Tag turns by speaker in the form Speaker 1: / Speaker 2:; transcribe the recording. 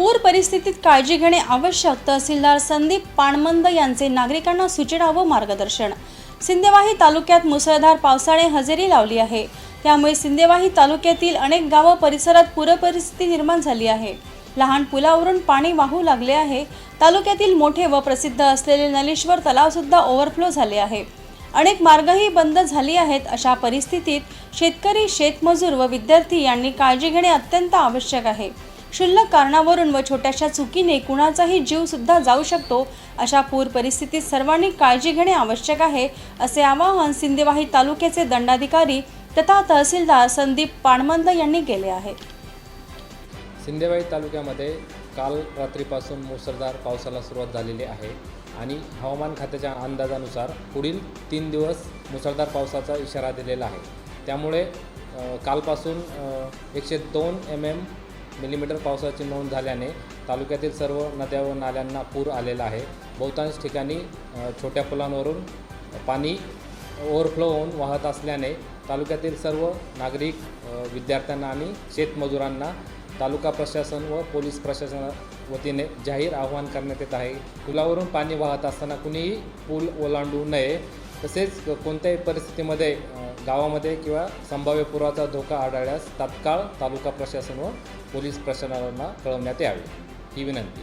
Speaker 1: पूर परिस्थितीत काळजी घेणे आवश्यक तहसीलदार संदीप पाणमंद यांचे नागरिकांना सूचना व मार्गदर्शन. सिंदेवाही तालुक्यात मुसळधार पावसाने हजेरी लावली आहे. त्यामुळे सिंदेवाही तालुक्यातील अनेक गावं परिसरात पूरपरिस्थिती निर्माण झाली आहे. लहान पुलावरून पाणी वाहू लागले आहे. तालुक्यातील मोठे व प्रसिद्ध असलेले नलेश्वर तलावसुद्धा ओव्हरफ्लो झाले आहे. अनेक मार्गही बंद झाली आहेत अशा परिस्थितीत शेतकरी शेतमजूर व विद्यार्थी यांनी काळजी घेणे अत्यंत आवश्यक आहे. क्षुल्लक कारणावरून व छोट्याशा चुकीने कुणाचाही जीवसुद्धा जाऊ शकतो अशा पूर परिस्थितीत सर्वांनी काळजी घेणे आवश्यक आहे असे आवाहन सिंदेवाही तालुक्याचे दंडाधिकारी तथा तहसीलदार संदीप पाणमंद यांनी केले आहे.
Speaker 2: सिंदेवाही तालुक्यामध्ये काल रात्रीपासून मुसळधार पावसाला सुरुवात झालेली आहे आणि हवामान खात्याच्या अंदाजानुसार पुढील तीन दिवस मुसळधार पावसाचा इशारा दिलेला आहे. त्यामुळे कालपासून एकशे दोन एम एम मिलीमीटर पावसाची नोंद झाल्याने तालुक्यातील सर्व नद्या व नाल्यांना पूर आलेला आहे. बहुतांश ठिकाणी छोट्या पुलांवरून पाणी ओव्हरफ्लो होऊन वाहत असल्याने तालुक्यातील सर्व नागरिक विद्यार्थ्यांना आणि शेतमजुरांना तालुका प्रशासन व पोलीस प्रशासना वतीने जाहीर आवाहन करण्यात येत आहे. पुलावरून पाणी वाहत असताना कुणीही पूल ओलांडू नये. तसेच कोणत्याही परिस्थितीमध्ये गावामध्ये किंवा संभाव्य पुराचा धोका आढळल्यास तात्काळ तालुका प्रशासन व पोलीस प्रशासनाला कळवण्यात यावे. ही विनंती.